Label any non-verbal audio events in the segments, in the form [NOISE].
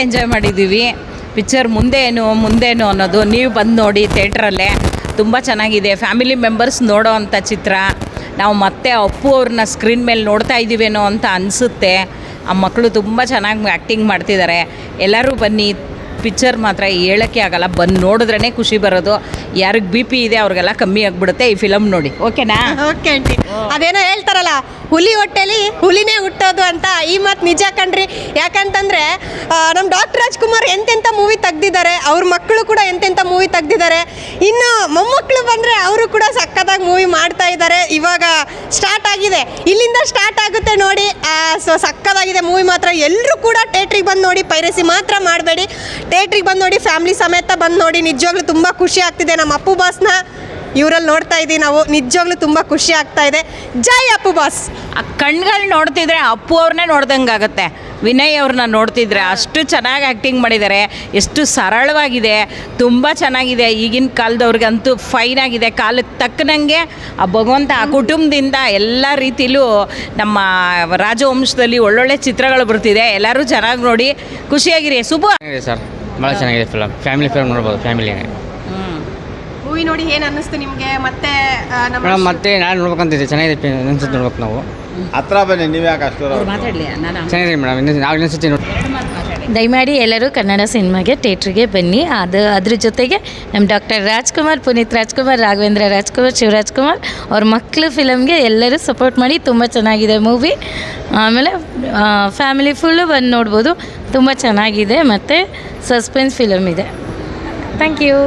Enjoy ಮಾಡಿದ್ದೀವಿ. Picture ಮುಂದೇನು ಮುಂದೇನು ಅನ್ನೋದು ನೀವು ಬಂದು ನೋಡಿ ಥಿಯೇಟ್ರಲ್ಲೇ. ತುಂಬ ಚೆನ್ನಾಗಿದೆ. ಫ್ಯಾಮಿಲಿ ಮೆಂಬರ್ಸ್ ನೋಡೋ ಅಂಥ ಚಿತ್ರ. ನಾವು ಮತ್ತೆ ಅಪ್ಪು ಅವ್ರನ್ನ ಸ್ಕ್ರೀನ್ ಮೇಲೆ ನೋಡ್ತಾ ಇದ್ದೀವೇನೋ ಅಂತ ಅನಿಸುತ್ತೆ. ಆ ಮಕ್ಕಳು ತುಂಬ ಚೆನ್ನಾಗಿ ಆ್ಯಕ್ಟಿಂಗ್ ಮಾಡ್ತಿದ್ದಾರೆ. ಎಲ್ಲರೂ ಬನ್ನಿ ಪಿಕ್ಚರ್ ಮಾತ್ರ ಹೇಳೋಕ್ಕೆ ಆಗಲ್ಲ. ಬಂದು ನೋಡಿದ್ರೇ ಖುಷಿ ಬರೋದು. ಯಾರಿಗೆ ಬಿ ಪಿ ಇದೆ ಅವ್ರಿಗೆಲ್ಲ ಕಮ್ಮಿ ಆಗಿಬಿಡುತ್ತೆ ಈ ಫಿಲಮ್ ನೋಡಿ. ಓಕೆನಾ? [LAUGHS] ಓಕೆ ಆಂಟಿ ಅದೇನೋ ಹೇಳ್ತಾರಲ್ಲ, ಹುಲಿ ಹೊಟ್ಟೆಲಿ ಹುಲಿನೇ ಹುಟ್ಟೋದು ಅಂತ. ಈ ಮಾತು ನಿಜ ಕಣ್ರಿ. ಯಾಕಂತಂದ್ರೆ ನಮ್ಮ ಡಾಕ್ಟರ್ ರಾಜ್ಕುಮಾರ್ ಎಂತೆಂಥ ಮೂವಿ ತೆಗ್ದಿದ್ದಾರೆ, ಅವ್ರ ಮಕ್ಕಳು ಕೂಡ ಎಂತೆಂಥ ಮೂವಿ ತೆಗ್ದಿದ್ದಾರೆ ಇನ್ನು ಮೊಮ್ಮಕ್ಕಳು ಬಂದರೆ ಅವರು ಕೂಡ ಸಕ್ಕತ್ತಾಗಿ ಮೂವಿ ಮಾಡ್ತಾ ಇದ್ದಾರೆ. ಇವಾಗ ಸ್ಟಾರ್ಟ್ ಆಗಿದೆ. ಇಲ್ಲಿಂದ ಸ್ಟಾರ್ಟ್ ಆಗುತ್ತೆ ನೋಡಿ. ಸೊ ಸಕ್ಕತ್ತಾಗಿದೆ ಮೂವಿ ಮಾತ್ರ. ಎಲ್ಲರೂ ಕೂಡ ಥೇಟ್ರಿಗೆ ಬಂದು ನೋಡಿ, ಪೈರಸಿ ಮಾತ್ರ ಮಾಡಬೇಡಿ. ಥೇಟ್ರಿಗೆ ಬಂದು ನೋಡಿ ಫ್ಯಾಮಿಲಿ ಸಮೇತ ಬಂದು ನೋಡಿ. ನಿಜವಾಗ್ಲೂ ತುಂಬ ಖುಷಿ ಆಗ್ತಿದೆ ನಮ್ಮ ಅಪ್ಪು ಬಾಸ್ನ ಇವರಲ್ಲಿ ನೋಡ್ತಾ ಇದ್ದೀವಿ ನಾವು. ನಿಜವಾಗ್ಲೂ ತುಂಬ ಖುಷಿ ಆಗ್ತಾ ಇದೆ. ಜೈ ಅಪ್ಪು ಬಾಸ್. ಆ ಕಣ್ಗಳು ನೋಡ್ತಿದ್ರೆ ಅಪ್ಪು ಅವ್ರನ್ನೇ ನೋಡ್ದಂಗೆ ಆಗುತ್ತೆ. ವಿನಯ್ ಅವ್ರನ್ನ ನೋಡ್ತಿದ್ರೆ ಅಷ್ಟು ಚೆನ್ನಾಗಿ ಆ್ಯಕ್ಟಿಂಗ್ ಮಾಡಿದ್ದಾರೆ ಎಷ್ಟು ಸರಳವಾಗಿದೆ. ತುಂಬ ಚೆನ್ನಾಗಿದೆ. ಈಗಿನ ಕಾಲದವ್ರಿಗಂತೂ ಫೈನ್ ಆಗಿದೆ. ಕಾಲಕ್ಕೆ ತಕ್ಕನಂಗೆ ಆ ಭಗವಂತ ಆ ಕುಟುಂಬದಿಂದ ಎಲ್ಲ ರೀತಿಲೂ ನಮ್ಮ ರಾಜವಂಶದಲ್ಲಿ ಒಳ್ಳೊಳ್ಳೆ ಚಿತ್ರಗಳು ಬರ್ತಿದೆ. ಎಲ್ಲರೂ ಚೆನ್ನಾಗಿ ನೋಡಿ. ಖುಷಿಯಾಗಿರಿ. ಸುಬ್ಬು ಸರ್. ಭಾಳ ಚೆನ್ನಾಗಿದೆ ಫಿಲಮ್ ಫ್ಯಾಮಿಲಿ ಫಿಲಮ್ ನೋಡ್ಬೋದು. ಫ್ಯಾಮಿಲಿ ಮೂವಿ ನೋಡಿ ಏನು ಅನ್ನಿಸ್ತು ನಿಮಗೆ? ಮತ್ತೆ ಆ, ನಮ್ಮ ಮೇಡಮ್ ಮತ್ತೆ ನಾಳೆ ನೋಡ್ಬೇಕಂತಿದ್ದೆ. ಚೆನ್ನಾಗಿದೆ ಅನ್ಸುತ್ತೆ ನೋಡ್ಬೇಕು ನಾವು. ಹತ್ರ ಬನ್ನಿ ನೀವು ಯಾಕೆ ಅಷ್ಟು ದೂರ ಮಾತಾಡಲಿ ನಾನು ಚೆನ್ನಾಗಿದೆ ಮೇಡಮ್ ಇನ್ನೊಂದು ನಾವು ಇನ್ನೊಂದ್ಸತಿ ನೋಡಿ ದಯಮಾಡಿ ಎಲ್ಲರೂ ಕನ್ನಡ ಸಿನಿಮಾಗೆ ಥಿಯೇಟ್ರಿಗೆ ಬನ್ನಿ. ಅದು ಅದ್ರ ಜೊತೆಗೆ ನಮ್ಮ ಡಾಕ್ಟರ್ ರಾಜ್ಕುಮಾರ್ ಪುನೀತ್ ರಾಜ್ಕುಮಾರ್ ರಾಘವೇಂದ್ರ ರಾಜ್ಕುಮಾರ್ ಶಿವರಾಜ್ಕುಮಾರ್ ಅವ್ರ ಮಕ್ಕಳು ಫಿಲಮ್ಗೆ ಎಲ್ಲರೂ ಸಪೋರ್ಟ್ ಮಾಡಿ ತುಂಬ ಚೆನ್ನಾಗಿದೆ ಮೂವಿ ಆಮೇಲೆ ಫ್ಯಾಮಿಲಿ ಫುಲ್ಲು ಬಂದು ನೋಡ್ಬೋದು. ತುಂಬ ಚೆನ್ನಾಗಿದೆ ಮತ್ತು ಸಸ್ಪೆನ್ಸ್ ಫಿಲಮ್ ಇದೆ. ಥ್ಯಾಂಕ್ ಯು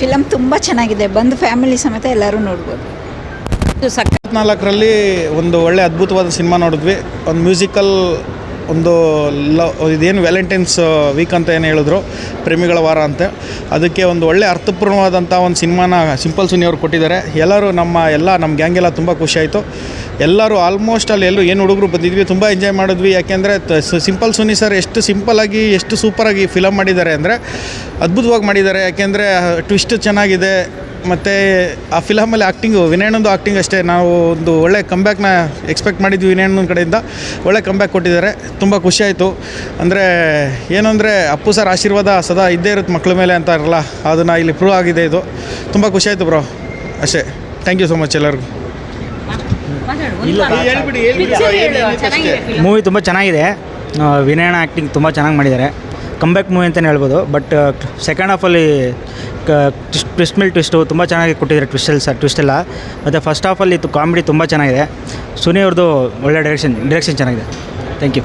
ಫಿಲಮ್ ತುಂಬ ಚೆನ್ನಾಗಿದೆ. ಬಂದು ಫ್ಯಾಮಿಲಿ ಸಮೇತ ಎಲ್ಲರೂ ನೋಡ್ಬೋದು. ನಾಲ್ಕರಲ್ಲಿ ಒಂದು ಒಳ್ಳೆ ಅದ್ಭುತವಾದ ಸಿನಿಮಾ ನೋಡಿದ್ವಿ. ಒಂದು ಮ್ಯೂಸಿಕಲ್ ಒಂದು ಲವ್ ಇದೇನು ವ್ಯಾಲೆಂಟೈನ್ಸ್ ವೀಕ್ ಅಂತ ಏನು ಹೇಳಿದ್ರು, ಪ್ರೇಮಿಗಳ ವಾರ ಅಂತ. ಅದಕ್ಕೆ ಒಂದು ಒಳ್ಳೆ ಅರ್ಥಪೂರ್ಣವಾದಂಥ ಒಂದು ಸಿನಿಮಾನ ಸಿಂಪಲ್ ಸುನಿ ಕೊಟ್ಟಿದ್ದಾರೆ. ಎಲ್ಲರೂ ನಮ್ಮ ಎಲ್ಲ ನಮ್ಮ ಗ್ಯಾಂಗೆಲ್ಲ ತುಂಬ ಖುಷಿಯಾಯಿತು ಎಲ್ಲರೂ ಆಲ್ಮೋಸ್ಟ್ ಅಲ್ಲಿ ಎಲ್ಲರೂ ಏನು ಹುಡುಗರು ಬಂದಿದ್ವಿ, ತುಂಬ ಎಂಜಾಯ್ ಮಾಡಿದ್ವಿ. ಯಾಕೆಂದರೆ ಸಿಂಪಲ್ ಸುನಿ ಸರ್ ಎಷ್ಟು ಸಿಂಪಲಾಗಿ ಎಷ್ಟು ಸೂಪರಾಗಿ ಫಿಲಮ್ ಮಾಡಿದ್ದಾರೆ ಅಂದರೆ ಅದ್ಭುತವಾಗಿ ಮಾಡಿದ್ದಾರೆ. ಯಾಕೆಂದರೆ ಟ್ವಿಸ್ಟ್ ಚೆನ್ನಾಗಿದೆ. ಮತ್ತು ಆ ಫಿಲಮಲ್ಲಿ ಆ್ಯಕ್ಟಿಂಗು ವಿನಯಣ್ಣಂದು ಆ್ಯಕ್ಟಿಂಗ್ ಅಷ್ಟೇ. ನಾವು ಒಂದು ಒಳ್ಳೆ ಕಂಬ್ಯಾಕ್ನ ಎಕ್ಸ್ಪೆಕ್ಟ್ ಮಾಡಿದ್ವಿ ವಿನಯಣ್ಣನ ಕಡೆಯಿಂದ. ಒಳ್ಳೆ ಕಂಬ್ಯಾಕ್ ಕೊಟ್ಟಿದ್ದಾರೆ. ತುಂಬ ಖುಷಿಯಾಯಿತು ಅಂದರೆ, ಏನು ಅಂದರೆ, ಅಪ್ಪು ಸರ್ ಆಶೀರ್ವಾದ ಸದಾ ಇದ್ದೇ ಇರುತ್ತೆ ಮಕ್ಕಳ ಮೇಲೆ ಅಂತ ಇರಲ್ಲ. ಅದನ್ನು ಇಲ್ಲಿ ಪ್ರೂವ್ ಆಗಿದೆ ಇದು. ತುಂಬ ಖುಷಿಯಾಯಿತು ಬ್ರೋ ಅಷ್ಟೇ. ಥ್ಯಾಂಕ್ ಯು ಸೊ ಮಚ್ ಎಲ್ಲರಿಗೂ. ಮೂವಿ ತುಂಬ ಚೆನ್ನಾಗಿದೆ. ವಿನಯನ ಆ್ಯಕ್ಟಿಂಗ್ ತುಂಬ ಚೆನ್ನಾಗಿ ಮಾಡಿದ್ದಾರೆ. ಕಂಬ್ಯಾಕ್ ಮೂವಿ ಅಂತಲೇ ಹೇಳ್ಬೋದು ಬಟ್ ಸೆಕೆಂಡ್ ಹಾಫಲ್ಲಿ ಟ್ವಿಸ್ಟ್ ಮೇಲೆ ಟ್ವಿಸ್ಟು ತುಂಬ ಚೆನ್ನಾಗಿ ಕೊಟ್ಟಿದ್ದಾರೆ ಟ್ವಿಸ್ಟಲ್ಲಿ ಸರ್ ಟ್ವಿಸ್ಟ್ ಎಲ್ಲ. ಮತ್ತು ಫಸ್ಟ್ ಹಾಫಲ್ಲಿ ಕಾಮಿಡಿ ತುಂಬ ಚೆನ್ನಾಗಿದೆ. ಸುನಿ ಅವ್ರದ್ದು ಒಳ್ಳೆ ಡೈರೆಕ್ಷನ್ ಡೈರೆಕ್ಷನ್ ಚೆನ್ನಾಗಿದೆ. Thank you